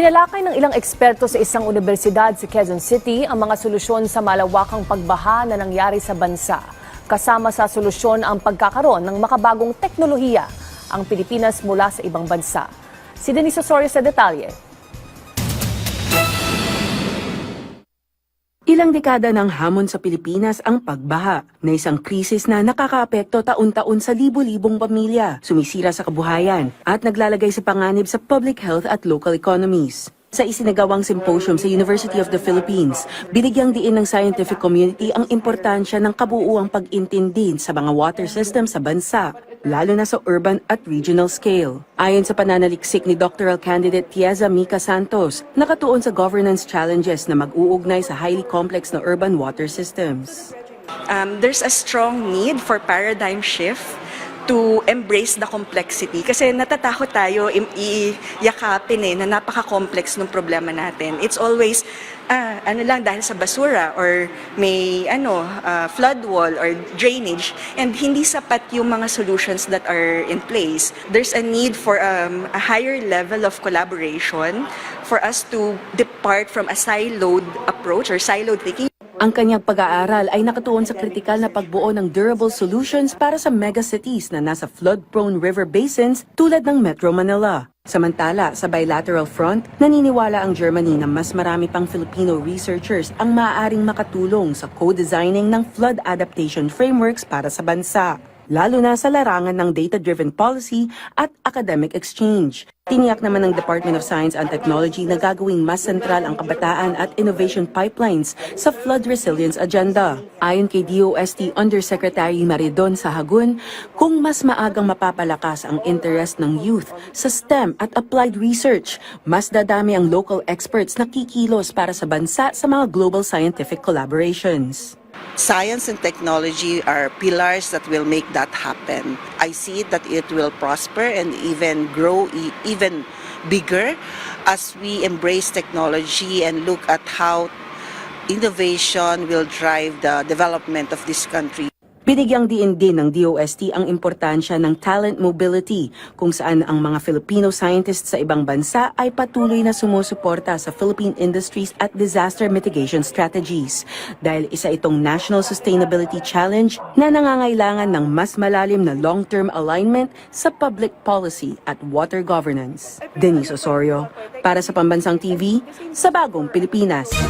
Tinalakay ng ilang eksperto sa isang universidad sa Quezon City ang mga solusyon sa malawakang pagbaha na nangyari sa bansa. Kasama sa solusyon ang pagkakaroon ng makabagong teknolohiya ang Pilipinas mula sa ibang bansa. Si Denise Osorio sa detalye. Ilang dekada ng hamon sa Pilipinas ang pagbaha na isang krisis na nakakaapekto taon-taon sa libo-libong pamilya, sumisira sa kabuhayan at naglalagay sa panganib sa public health at local economies. Sa isinagawang symposium sa University of the Philippines, binigyang diin ng scientific community ang importansya ng kabuuang pag-intindi sa mga water system sa bansa, lalo na sa urban at regional scale. Ayon sa pananaliksik ni doctoral candidate Tieza Mica Santos, nakatuon sa governance challenges na mag-uugnay sa highly complex na urban water systems. um, there's a strong need for paradigm shift to embrace the complexity. Kasi natatakot tayo iyakapin eh, na napaka-complex ng problema natin. It's always, ah, ano lang, dahil sa basura or may ano, ah, flood wall or drainage and hindi sapat yung mga solutions that are in place. There's a need for um, a higher level of collaboration for us to depart from a siloed approach or siloed thinking Ang kanyang pag-aaral ay nakatuon sa kritikal na pagbuo ng durable solutions para sa megacities na nasa flood-prone river basins tulad ng Metro Manila. Samantala, sa bilateral front, naniniwala ang Germany na mas marami pang Filipino researchers ang maaaring makatulong sa co-designing ng flood adaptation frameworks para sa bansa lalo na sa larangan ng data-driven policy at academic exchange. Tiniyak naman ng Department of Science and Technology na gagawing mas sentral ang kabataan at innovation pipelines sa flood resilience agenda. Ayon kay DOST Undersecretary Maridon Sahagun, kung mas maagang mapapalakas ang interest ng youth sa STEM at applied research, mas dadami ang local experts na kikilos para sa bansa sa mga global scientific collaborations. science and technology are pillars that will make that happen. I see that it will prosper and even grow e- even bigger as we embrace technology and look at how innovation will drive the development of this country. Binigyang diin din ng DOST ang importansya ng talent mobility kung saan ang mga Filipino scientists sa ibang bansa ay patuloy na sumusuporta sa Philippine industries at disaster mitigation strategies dahil isa itong National Sustainability Challenge na nangangailangan ng mas malalim na long-term alignment sa public policy at water governance. Denise Osorio, para sa Pambansang TV, sa Bagong Pilipinas.